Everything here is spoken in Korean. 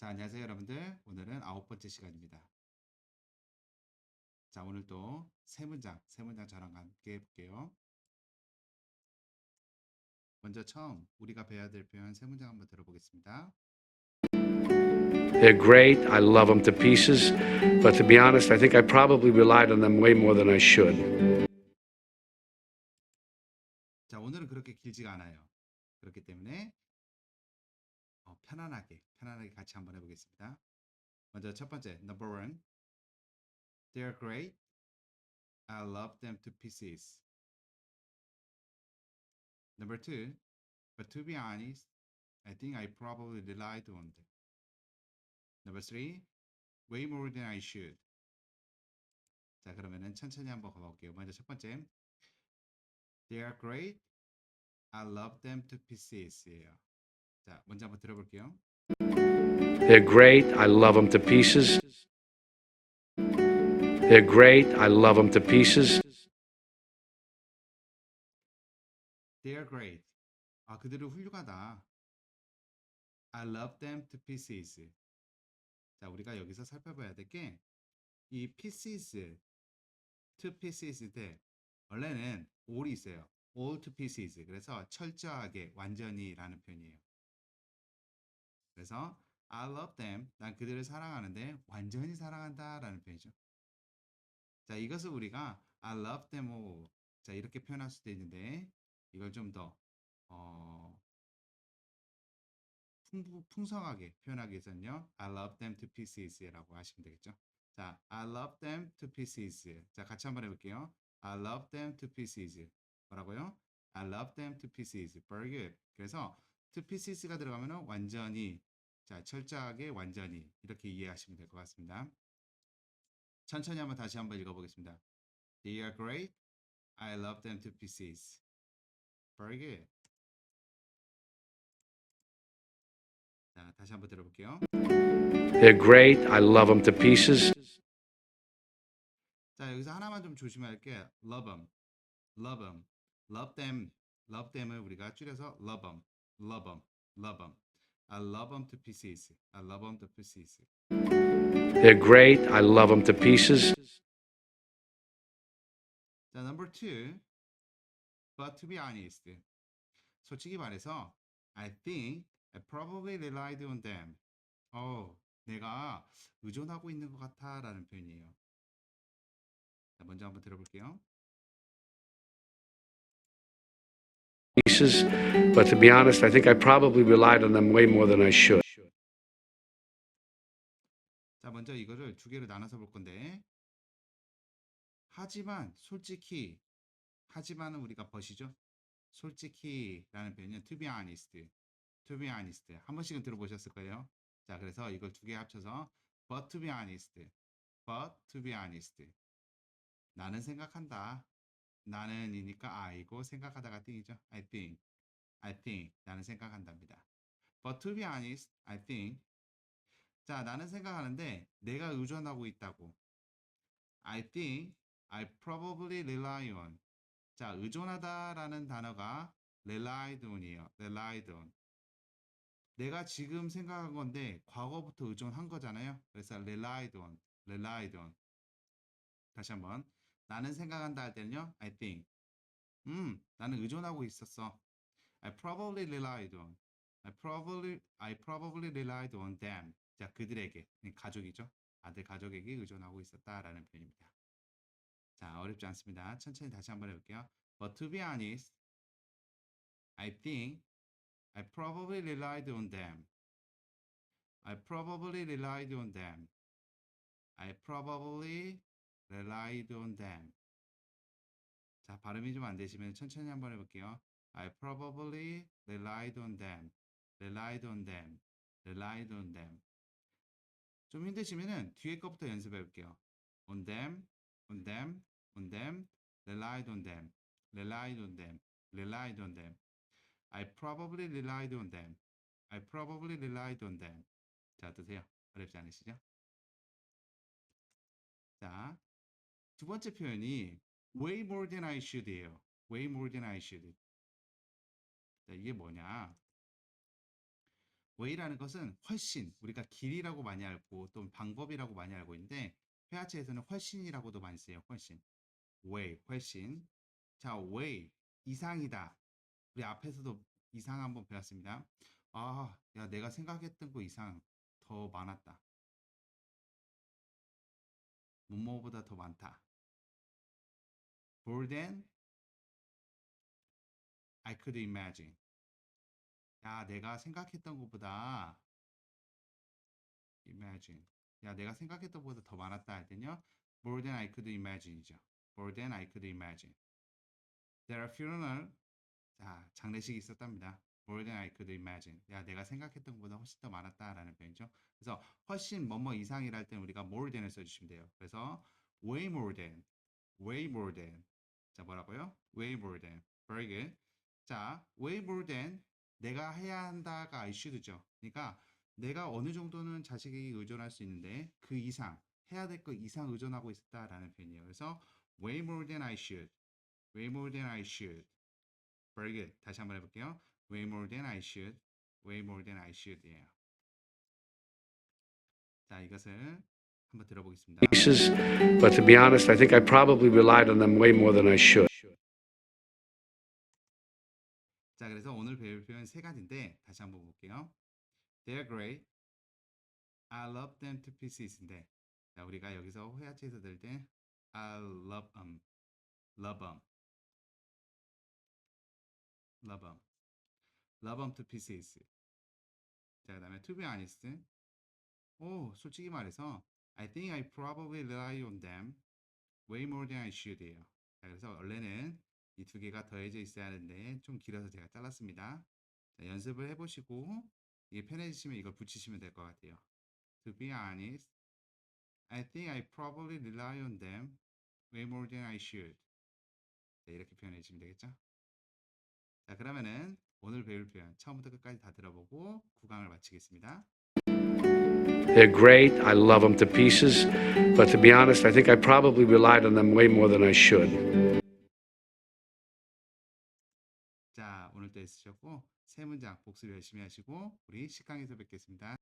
자, 안녕하세요, 여러분들. 오늘은 아홉 번째 시간입니다. 자, 오늘 또 세 문장, 세 문장 저랑 함께 해볼게요. 먼저 처음 우리가 배워야 될 표현 세 문장 한번 들어보겠습니다. They're great. I love them to pieces. But to be honest, I think I probably relied on them way more than I should. 자, 오늘은 그렇게 길지가 않아요. 그렇기 때문에 어, 편안하게, 편안하게 같이 한번 해보겠습니다. 먼저 첫 번째, number one. They're great. I love them to pieces. Number two, but to be honest, I think I probably relied on them. Number three, way more than I should. 자, 그러면은 천천히 한번 가볼게요. 먼저 첫 번째, They are great. I love them to pieces예요. 자, 먼저 한번 들어볼게요. They're great. I love them to pieces. They're great. I love them to pieces. They are great. 아, 그들은 훌륭하다. I love them to pieces. 자, 우리가 여기서 살펴봐야 될 게 이 pieces, to pieces 때 원래는 all이 있어요. all to pieces. 그래서 철저하게, 완전히라는 표현이에요. 그래서 I love them. 난 그들을 사랑하는데 완전히 사랑한다 라는 표현이죠. 자, 이것을 우리가 I love them all. 자, 이렇게 표현할 수도 있는데 이걸 좀더 어, 풍부, 풍성하게 표현하기 위해서는요. I love them to pieces라고 하시면 되겠죠. 자, I love them to pieces. 자, 같이 한번 해볼게요. I love them to pieces. 뭐라고요? I love them to pieces. Very good. 그래서 to pieces가 들어가면 완전히, 자, 철저하게 완전히 이렇게 이해하시면 될 것 같습니다. 천천히 한번 다시 한번 읽어보겠습니다. They are great. I love them to pieces. Very good. 자, 다시 한번 들어볼게요. They're great. I love them to pieces. 자, 여기서 하나만 좀 조심할 게 love them, love them, love them, love them을 우리가 줄여서 love them, love them, love them. I love them to pieces. I love them to pieces. They're great. I love them to pieces. 자, number two. But to be honest. 솔직히 말해서 I think I probably relied on them. 어, 내가 의존하고 있는 것 같아라는 표현이에요. 자, 먼저 한번 들어볼게요. Pieces. But to be honest, I think I probably relied on them way more than I should. 자, 먼저 이거를 두 개로 나눠서 볼 건데. 하지만 솔직히 하지만은 우리가 벗이죠. 솔직히라는 표현은 to be honest. to be honest. 한 번씩은 들어보셨을 거예요. 자, 그래서 이걸 두 개 합쳐서 but to be honest. but to be honest. 나는 생각한다. 나는이니까 I고 생각하다가 띵이죠. I think. I think. 나는 생각한답니다. But to be honest, I think. 자, 나는 생각하는데 내가 의존하고 있다고. I think I probably rely on. 자, 의존하다라는 단어가 relied on이에요. relied on. 내가 지금 생각한 건데 과거부터 의존한 거잖아요. 그래서 relied on, relied on. 다시 한번. 나는 생각한다 할 때는요. I think. 음, 나는 의존하고 있었어. I probably relied on. I probably I probably relied on them. 자, 그들에게 가족이죠. 아들 가족에게 의존하고 있었다라는 표현입니다. 자, 어렵지 않습니다. 천천히 다시 한번 해볼게요. But to be honest, I think I probably relied on them. I probably relied on them. I probably relied on them. 자, 발음이 좀 안 되시면 천천히 한번 해볼게요. I probably relied on them. relied on them. relied on them. 좀 힘드시면은 뒤에 거부터 연습해 볼게요. on them, on them, on them, relied on them, relied on them, relied on them. I probably relied on them. I probably relied on them. 자, 어떠세요? 어렵지 않으시죠? 자, 두 번째 표현이 way more than I should이에요. way more than I should. 자, 이게 뭐냐? way라는 것은 훨씬 우리가 길이라고 많이 알고 또 방법이라고 많이 알고 있는데 회화체에서는 훨씬이라고도 많이 써요. 훨씬. way 훨씬. 자, way 이상이다. 우리 앞에서도 이상 한번 배웠습니다. 아, 야, 내가 생각했던 거 이상 더 많았다. 뭐뭐보다 더 많다. More than I could imagine. 야, 내가 생각했던 것보다 imagine. 야, 내가 생각했던 것보다 더 많았다 할 때는요. more than I could imagine이죠. more than I could imagine. There are funeral. 자, 장례식이 있었답니다. more than I could imagine. 야, 내가 생각했던 것보다 훨씬 더 많았다라는 표현이죠. 그래서 훨씬 뭐뭐 이상이라 할 때는 우리가 more than을 써주시면 돼요. 그래서 way more than, way more than. 자, 뭐라고요? way more than. Very good. 자, way more than 내가 해야 한다가 should죠. 그러니까 내가 어느 정도는 자식에게 의존할 수 있는데 그 이상 해야 될거 이상 의존하고 있다라는 표현이에요. 그래서 way more than I should. way more than I should. Very good. 다시 한번 해볼게요. way more than I should. way more than I should이에요. 자, 이것을 한번 들어보겠습니다. pieces, but to be honest, I think I probably relied on them way more than I should. 자, 그래서 오늘 배울 표현 세 가지인데 다시 한번 볼게요. They're great. I love them to pieces인데, 자, 우리가 여기서 회화체에서 들 때 I love them, love them, love them, love them to pieces. 자, 그다음에 to be honest. 오, 솔직히 말해서 I think I probably rely on them way more than I should이에요. 자, 그래서 원래는 이 두 개가 더해져 있어야 하는데 좀 길어서 제가 잘랐습니다. 자, 연습을 해보시고 이게 편해지시면 이걸 붙이시면 될 것 같아요. To be honest, I think I probably rely on them way more than I should. 자, 이렇게 표현해 주시면 되겠죠? 자, 그러면은 오늘 배울 표현 처음부터 끝까지 다 들어보고 구강을 마치겠습니다. They're great. I love them to pieces. But to be honest, I think I probably relied on them way more than I should. 자, 오늘도 애쓰셨고 세 문장 복습 열심히 하시고 우리 10강에서 뵙겠습니다.